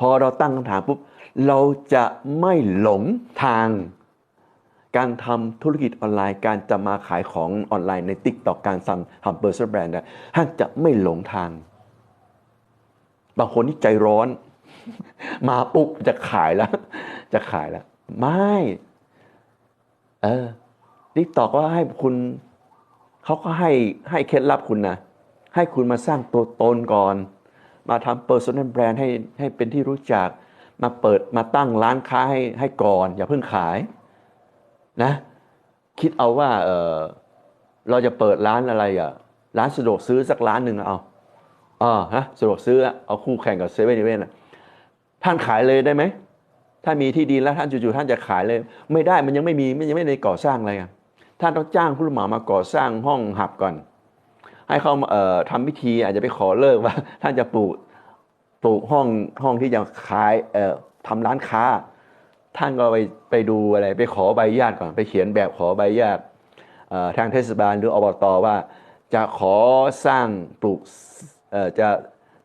พอเราตั้งคำถามปุ๊บเราจะไม่หลงทาง การทำธุรกิจออนไลน์ การจะมาขายของออนไลน์ใน t ิ k t o k การทำทำ personal brand นะท่านจะไม่หลงทาง บางคนที่ใจร้อน มาปุ๊บจะขายแล้ว จะขายแล้ว ไม่เออทิกตอกก็ให้คุณเขาก็ให้ให้เคล็ดลับคุณนะให้คุณมาสร้างตัวตนก่อน มาทำ personal brand ให้ให้เป็นที่รู้จัก มาเปิดมาตั้งร้านค้าให้ให้ก่อน อย่าเพิ่งขายนะคิดเอาว่าเออเราจะเปิดร้านอะไรอะร้านสะดวกซื้อสักร้านหนึ่งเอาอ่าฮะสะดวกซื้อเอาคู่แข่งกับเซเว่นอีเวนท่านขายเลยได้ไหมถ้ามีที่ดินแล้วท่านจู่ๆท่านจะขายเลย ไม่ได้มันยังไม่มีมันยังไม่ได้ก่อสร้างอะไรอะท่านต้องจ้างผู้รับเหมามาก่อสร้างห้องหับก่อน ให้เขาเอ่อทำพิธีอาจจะไปขอเลิกว่า ท่านจะปลูกปลูกห้องห้องที่จะขายเอ่อทำร้านค้า ท่านก็ไปไปดูอะไร ไปขอใบอนุญาตก่อนไปเขียนแบบขอใบอนุญาตเอ่อทางเทศบาลหรืออบตว่า จะขอสร้างปลูกเอ่อจะ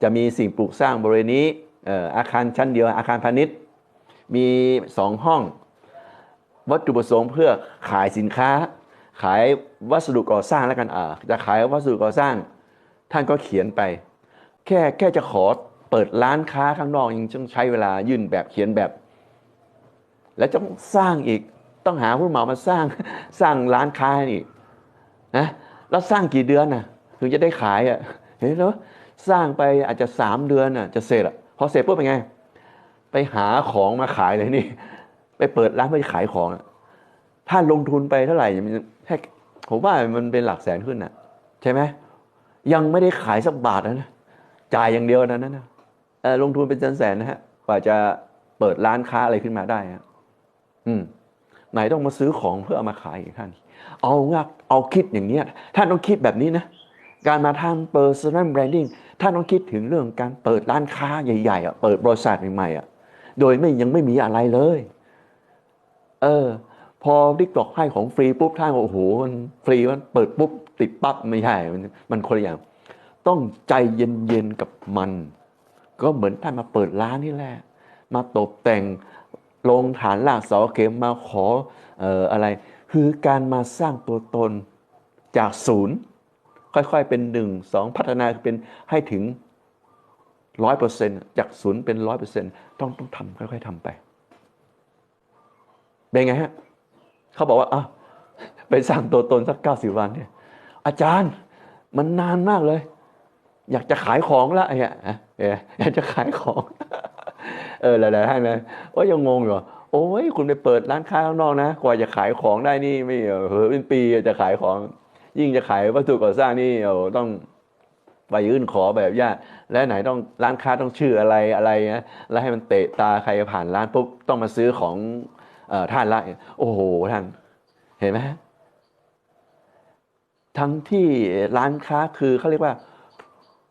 จะมีสิ่งปลูกสร้างบริเวณนี้เอ่ออาคารชั้นเดียวอาคารพาณิชย์มีสองห้อง วัตถุประสงค์เพื่อขายสินค้า ขายวัสดุก่อสร้างแล้วกันอ่าจะขายวัสดุก่อสร้าง ท่านก็เขียนไป แค่แค่จะขอเปิดร้านค้าข้างนอกยังต้องใช้เวลายื่นแบบเขียนแบบ แล้วจะต้องสร้างอีกต้องหาผู้เหมามาสร้างสร้างร้านค้าอีกนะแล้วสร้างกี่เดือนน่ะถึงจะได้ขายอะเห็นแล้วสร้างไปอาจจะสามเดือนน่ะจะเสร็จอะพอเสร็จปุ๊บเป็นไง ไปหาของมาขายเลยนี่ ไปเปิดร้านเพื่อขายของอะ ถ้าลงทุนไปเท่าไหร่มันแค่ผมว่ามันเป็นหลักแสนขึ้นน่ะ ใช่ไหมยังไม่ได้ขายสักบาทนะนะจ่ายอย่างเดียวนะนั่นนะเอ่ลงทุนเป็นแสนๆนะฮะกว่าจะเปิดร้านค้าอะไรขึ้นมาได้ฮะอืม ไหนต้องมาซื้อของเพื่อเอามาขายอีกท่าน เอางักเอาคิดอย่างเนี้ยท่านต้องคิดแบบนี้นะการมาทำ personal branding ท่านต้องคิดถึงเรื่องการเปิดร้านค้าใหญ่ๆอะเปิดบริษัทใหม่ๆอะโดยไม่ยังไม่มีอะไรเลย เออ พอทิกตอกให้ของฟรีปุ๊บท่านโอ้โหมันฟรีมันเปิดปุ๊บติดปั๊บไม่ใช่มันมันคนละอย่าง ต้องใจเย็นๆกับมัน ก็เหมือนท่านมาเปิดร้านนี่แหละ มาตกแต่งลงฐานรากเสาเข็มมาขอเอ่ออะไร คือการมาสร้างตัวตนจากศูนย์ค่อยๆเป็นหนึ่งสองพัฒนาเป็นให้ถึงร้อยเปอร์เซ็นต์จากศูนย์เป็นร้อยเปอร์เซ็นต์ต้องต้องทำค่อยๆทำไป เป็นไงฮะ เขาบอกว่าอะไปสร้างตัวตนสักเก้าสิบวันเนี่ย อาจารย์มันนานมากเลย อยากจะขายของล้วไอ้เนี่ยอยากจะขายของ เออหลายๆท่านนะว่ายังงงอยู่โอ้ยคุณไปเปิดร้านค้าข้างนอกนะกว่าจะขายของได้นี่ไม่เออเออเป็นปีจะขายของ ยิ่งจะขายวัตถุก่อสร้างนี่โอ้ต้องไปยื่นขอแบบญาติและไหนต้องร้านค้าต้องชื่ออะไรอะไรนะแล้วให้มันเตะตาใครผ่านร้านปุ๊บต้องมาซื้อของ ท่านละโอ้โหท่านเห็นไหมทั้งที่ร้านค้าคือเขาเรียกว่า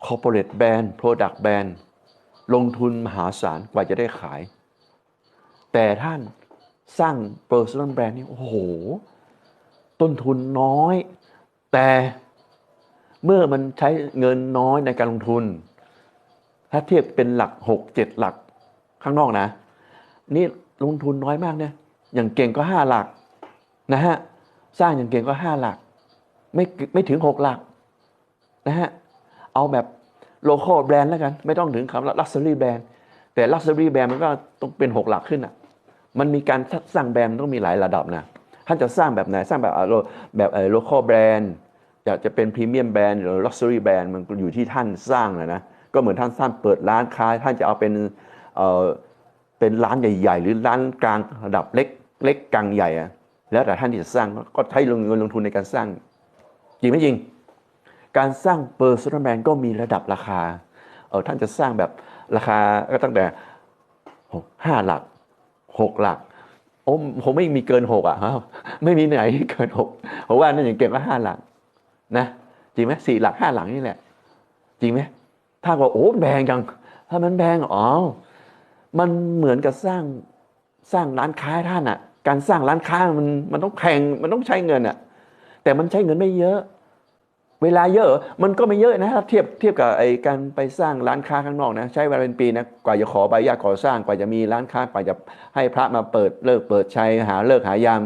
corporate brand product brand ลงทุนมหาศาลกว่าจะได้ขาย แต่ท่านสร้าง personal brand นี่โอ้โห ต้นทุนน้อย แต่เมื่อมันใช้เงินน้อยในการลงทุน ถ้าเทียบเป็นหลักหกเจ็ดหลักข้างนอกนะ นี่ลงทุนน้อยมากเนี่ย อย่างเก่งก็ห้าหลักนะฮะสร้างอย่างเก่งก็ห้าหลัก ไม่ไม่ถึงหกหลักนะฮะเอาแบบโลคอลแบรนด์แล้วกัน ไม่ต้องถึงคำลักซ์รี่แบรนด์แต่ลักซ์รี่แบรนด์มันก็ต้องเป็นหกหลักขึ้นอะมันมีการสร้างแบรนด์ต้องมีหลายระดับนะท่านจะสร้างแบบไหนสร้างแบบโลแบบเออโลคอลแบรนด์อยากจะเป็นพรีเมียมแบรนด์หรือลักซ์รี่แบรนด์มันอยู่ที่ท่านสร้างนะนะก็เหมือนท่านสร้างเปิดร้านค้า ท่านจะเอาเป็นเออเป็นร้านใหญ่ ๆ หรือร้านกลางระดับเล็ก เล็กกลางใหญ่อะแล้วแต่ท่านที่จะสร้างก็ใช้เงินลงทุนในการสร้าง จริงไหมจริง การสร้าง personal brand ก็มีระดับราคาเออท่านจะสร้างแบบราคาก็ตั้งแต่ห้าหลักหกหลักโอ้ผมไม่มีเกินหกอะฮะไม่มีไหนเกินหกเพราะว่านั่นอย่างเก่งก็ห้าหลักนะจริงไหมสี่หลักห้าหลักนี่แหละ จริงไหมถ้าว่าโอ้แพงจัง ถ้ามันแพงอ๋อมันเหมือนกับสร้างสร้างร้านค้าท่านอะ การสร้างร้านค้ามันมันต้องแพงมันต้องใช้เงินอะแต่มันใช้เงินไม่เยอะ เวลาเยอะ มันก็ไม่เยอะนะถ้าเทียบเทียบกับไอ้การไปสร้างร้านค้าข้างนอกนะ ใช้เวลาเป็นปีนะกว่าจะขอใบอนุญาตก่อสร้างกว่าจะมีร้านค้ากว่าจะให้พระมาเปิดเลิกเปิดใช้หาเลิกหายาม